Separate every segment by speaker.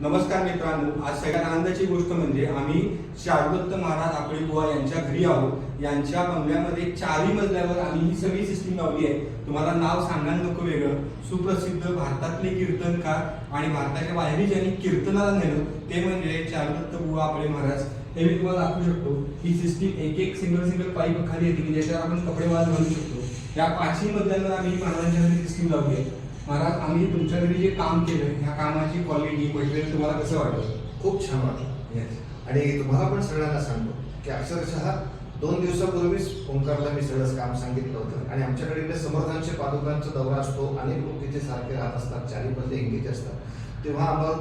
Speaker 1: नमस्कार मित्रांनो आज सगळ्यात आनंदाची गोष्ट म्हणजे आम्ही शारदत्त महाराज आकळी बुवा यांच्या घरी आहोत. यांच्या बंगल्यामध्ये चारही मजल्यावर आम्ही ही सगळी सिस्टीम लावली आहे. तुम्हाला नाव सांगायला नको वेगळं. सुप्रसिद्ध भारतातले कीर्तनकार आणि भारताच्या बाहेरही ज्यांनी कीर्तनाला नेलं ते म्हणजे शारदत्त बुवा आपले महाराज. हे मी तुम्हाला दाखवू शकतो. ही सिस्टीम एक एक सिंगल सिंगल पाईप खाली येते की ज्याच्यावर आपण कपडे वाज घालू शकतो. या पाचही मजल्यांवर आम्ही महाराजांच्या सिस्टीम लावली आहे. महाराज आम्ही तुमच्या घरी जे काम केलं ह्या कामाची क्वालिटी मटेरियल तुम्हाला कसं वाटलं?
Speaker 2: खूप छान वाटलं. आणि तुम्हाला पण सगळ्यांना सांगतो की अक्षरशः दोन दिवसापूर्वीच ओंकारला मी सगळंच काम सांगितलं होतं. आणि आमच्याकडे इकडे समर्थांचे पादुकांचा दौरा असतो. अनेक लोक तिथे सारखे राहत असतात चारी बदले इंगीचे असतात. तेव्हा आम्हाला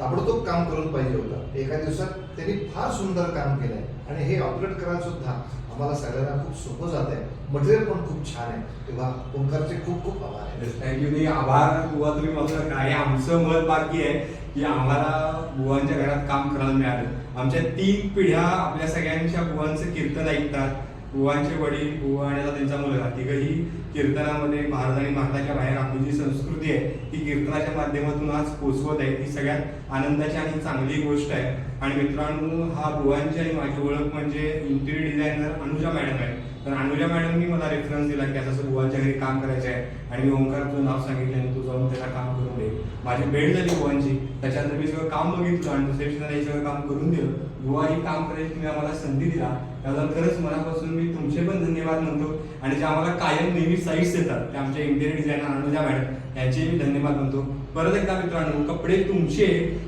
Speaker 2: ताबडतोब काम करून पाहिजे होतं. एका दिवसात त्यांनी फार सुंदर काम केलंय. आणि हे ऑपरेट करायला सुद्धा आम्हाला सगळ्यांना खूप सोपं जात आहे. मटेरियल पण खूप छान आहे. तेव्हा ओंकारचे खूप खूप आभार आहे.
Speaker 1: थँक्यू नाही आभार बुवा तुम्ही मात्र काय? आमचं मत बाकी आहे की आम्हाला बुवांच्या घरात काम करायला मिळालं. आमच्या तीन पिढ्या आपल्या सगळ्यांच्या बुवांचं कीर्तन ऐकतात. बुवांचे वडील बुवा आणि आता त्यांचा मुलगा. तिघही कीर्तनामध्ये महाराज आणि महाराजाच्या बाहेर आपली जी संस्कृती आहे ती कीर्तनाच्या माध्यमातून आज पोचवत आहे. ती सगळ्यात आनंदाची आणि चांगली गोष्ट आहे. आणि मित्रांनो हा बुवांची आणि माझी ओळख म्हणजे इंटिरियर डिझायनर अनुजा मॅडम आहे. तर अनुजा मॅडमनी मला रेफरन्स दिला की असं बुवांच्या घरी काम करायचं आहे. आणि मी ओंकार नाव सांगितलं आणि तू जाऊन त्याला काम करून दे. माझी भेट झाली बुवांची. त्याच्यानंतर मी सगळं काम बघितलं आणि दुसऱ्या दिवशी हे सगळं काम करून दिलं. बुवा ही काम करायची तुम्ही आम्हाला संधी दिला. त्याबद्दल खरंच मनापासून मी तुमचे पण धन्यवाद म्हणतो. आणि जे आम्हाला कायम नेहमी साईट्स देतात ते आमच्या इंटेरियर डिझायनर अनुजा मॅडम यांचे मी धन्यवाद म्हणतो. परत एकदा मित्रांनो कपडे तुमचे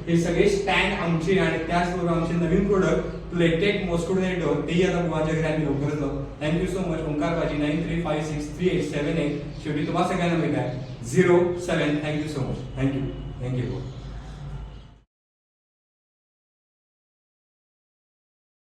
Speaker 1: हे सगळे स्टँड आमचे आणि त्याचबरोबर आमचे नवीन प्रोडक्ट प्लेटेड मॉस्कोड डोर तेही आता माझ्या घरी आम्ही लवकरच लावू thank you so much Omkar Baji nine three five six three eight seven eight शेवटी तुम्हाला सगळ्यांना मिळत आहे zero seven thank you so much thank you thank you